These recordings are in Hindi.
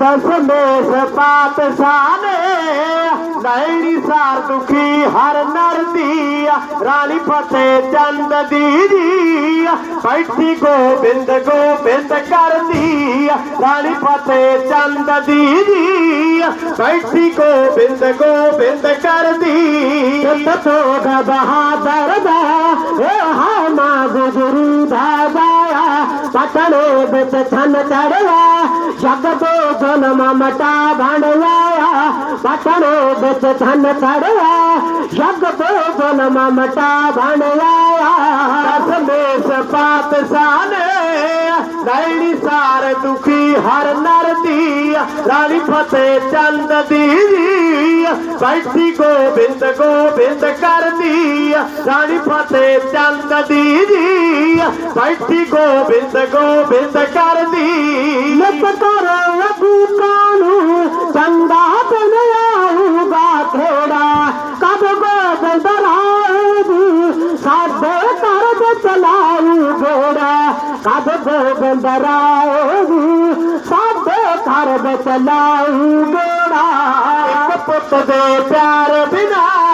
सस ससमेश पात साने नैणी सार दुखी हर नर दिया रानी फतेह चंद दीदी, बैठी गोविंद गोविंद कर दिया रानी फतेह चंद दीदी, बैठी गोविंद गोविंद कर दिया तो बहादुर दा हमा गुजरू दादा पटने बिच थन चढ़वा जगत जन्म ममता भंडवाया पटनो बच धन थड़वा यज्ञ को जन्म मटा भांडवाया दस पाप साने रानी सार दुखी हर नर दिया रानी फतेह चंद दी। बैठी गोविंद गोविंद कर दी। रानी फतेह चंद दी बैठी गोविंद गोविंद कर दी लप करो लघु कानू चंदा बनाऊँगा थोड़ा। कब गोविंद लाऊँगी साधे कर दे चलाऊ घोड़ा कब गोविंद लाऊँगी साधे कर दे चलाऊ घोड़ा पुत दे प्यार बिना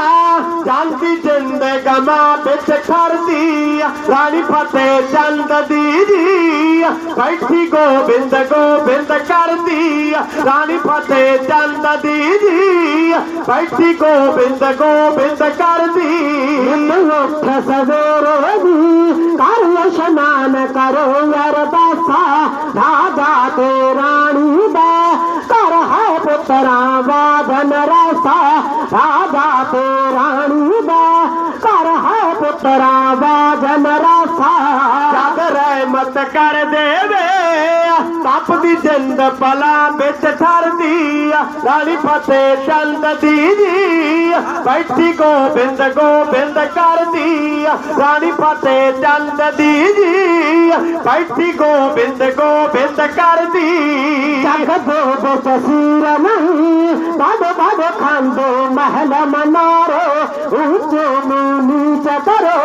ਸਾਡੇ ਘਰ ਦੇ ਚਲਾਊ ਘੋੜਾ ਇੱਕ ਪੁੱਤ ਦੇ ਪਿਆਰ ਬਿਨਾ ਜਾਂਦੀ ਜ਼ਿੰਦਗਮਾ ਵਿੱਚ ਖੜਦੀ ਰਾਣੀ ਫਤਿਹ ਚੰਦ ਦੀ ਜੀ ਬੈਠੀ ਗੋਬਿੰਦ ਗੋਬਿੰਦ ਕਰਦੀ ਰਾਣੀ ਫਤਿਹ ਚੰਦ ਦੀ ਜੀ ਬੈਠੀ ਗੋਬਿੰਦ ਗੋਬਿੰਦ ਕਰਦੀ ਉੱਠ ਸਵੇਰੇ ਦੀ ਕਰ ਇਸ਼ਨਾਨ ਕਰੋ ਅਰਦਾਸਾ ਰਾਜਾ ਤੇ ਰਾਣੀ ਦਾ ਕਰ ਹੈ ਪੁੱਤਰਾ ਵਾਦਨ ਰਸਾ ਰਾਜਾ ਤੇ ਰਾਣੀ ਦਾ ਕਰ तेरा बाजन रासा मत कर देवे। ਦੀ ਜਿੰਦ ਪਲਾ ਵਿੱਚ ਠਰਦੀ ਰਾਣੀ ਫਤਿਹ ਚੰਦ ਦੀ ਜੀ ਬੈਠੀ ਗੋਬਿੰਦ ਗੋਬਿੰਦ ਕਰਦੀ ਰਾਣੀ ਫਤਿਹ ਚੰਦ ਦੀ ਜੀ ਬੈਠੀ ਗੋਬਿੰਦ ਗੋਬਿੰਦ ਕਰਦੀ ਜਗ ਦੋ ਤਸਵੀਰ ਨਹੀਂ ਬੜ ਬੜ ਖਾਂਦੇ ਮਹਿਲ ਮਨਾਰੋ ਉੱਚੇ ਨੂੰ ਨੀਚ ਕਰੋ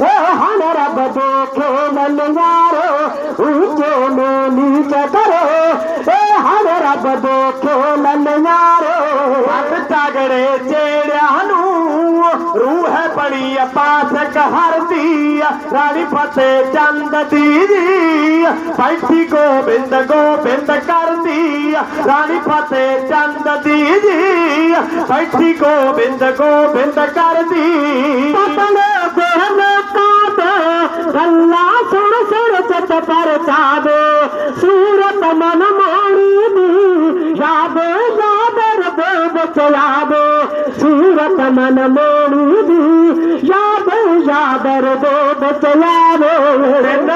ਇਹ ਹਣ ਰੱਬ ਦੇ ਖੇਲ ਨਿਆਰੋ ਉੱਚੇ ਤਗੜੇ ਨੂੰ ਰੂਹ ਬੜੀ ਅਪਾਸਕ ਹਰਦੀ ਰਾਣੀ ਫਤਿਹ ਚੰਦ ਦੀ ਜੀ ਬੈਠੀ ਗੋਬਿੰਦ ਗੋਬਿੰਦ ਕਰਦੀ ਰਾਣੀ ਫਤਿਹ ਚੰਦ ਦੀ ਜੀ ਬੈਠੀ ਗੋਬਿੰਦ ਗੋਬਿੰਦ ਕਰਦੀ ਪਤਲੇ ਦੇਹਨ ਕਾਟ ਗੱਲਾਂ ਸੁਣ ਸੁਣ ਚਤ ਪਰ ਚਾਵੇ ਸੂਰਤ ਮਨ ਮੋਣੀ ਦੀ, ਯਾਦ ਯਾਦ ਰਬੇ ਵਿੱਚ ਯਾਦ। सूरत मन मोड़ू मोड़ी याद यादर बोध बचला रो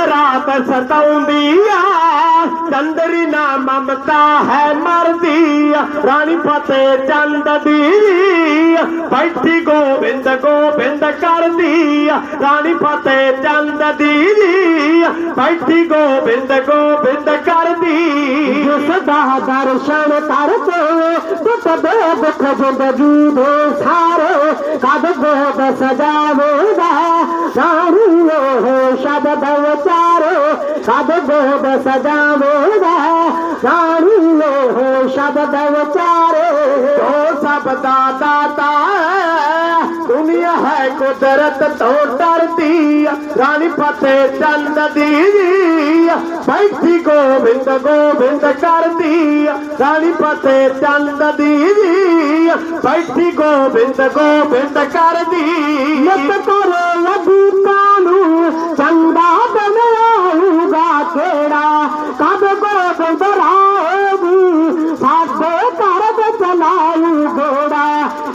रात सताउंदी आ कंदरी ना ममता है मर्दी। రాణి పతే చందది బయటి గోవింద గోవింద ਰਾਣੀ రాణి ਚੰਦ చందది ਬੈਠੀ ਗੋਬਿੰਦ ਗੋਬਿੰਦ ਕਰਦੀ ਸਦਾ ਦਰਸ਼ਨ ਕਰਤੋ ਸਤਬ ਦੁਖ ਜੁਗ ਜੂਦੇ ਸਾਰੇ, ਕਦ ਗੋਬ ਸਜਾਵੇਗਾ शब वो सब गो। सजा साणू लोहो शबद वारो हो सभु कुदरती फतेह चंद दीदी गोविंद गोविंद करती। रानी फतेह चंद दीदी गोविंद करती। मत करो ल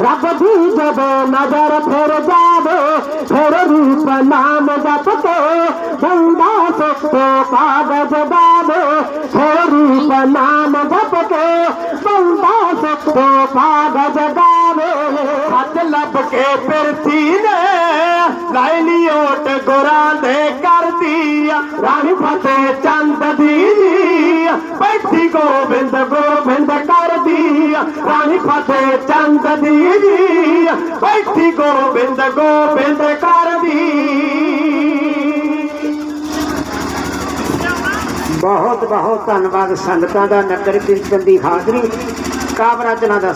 रब भी जब नज़र फेर जावे, फेर रूप नाम जप के बंदा सकते कागज़ दावे फेर रूप नाम जप के बंदा सकते कागज़ दावे हाथ लब के फिर तीने लाइली ओट गोरा दे कर दिया। रानी फतेह चंद दीनी, बैठी गोविंद ਰਾਣੀ ਫਤਿਹ ਚੰਦ ਦੀ ਬੈਠੀ ਗੋਬਿੰਦ ਗੋਬਿੰਦ ਕਰਦੀ ਬਹੁਤ ਬਹੁਤ ਧੰਨਵਾਦ ਸੰਗਤਾਂ ਦਾ ਨਗਰ ਕੀਰਤਨ ਦੀ ਹਾਜ਼ਰੀ। ਕਾਵ ਰਚਨਾ ਦਾ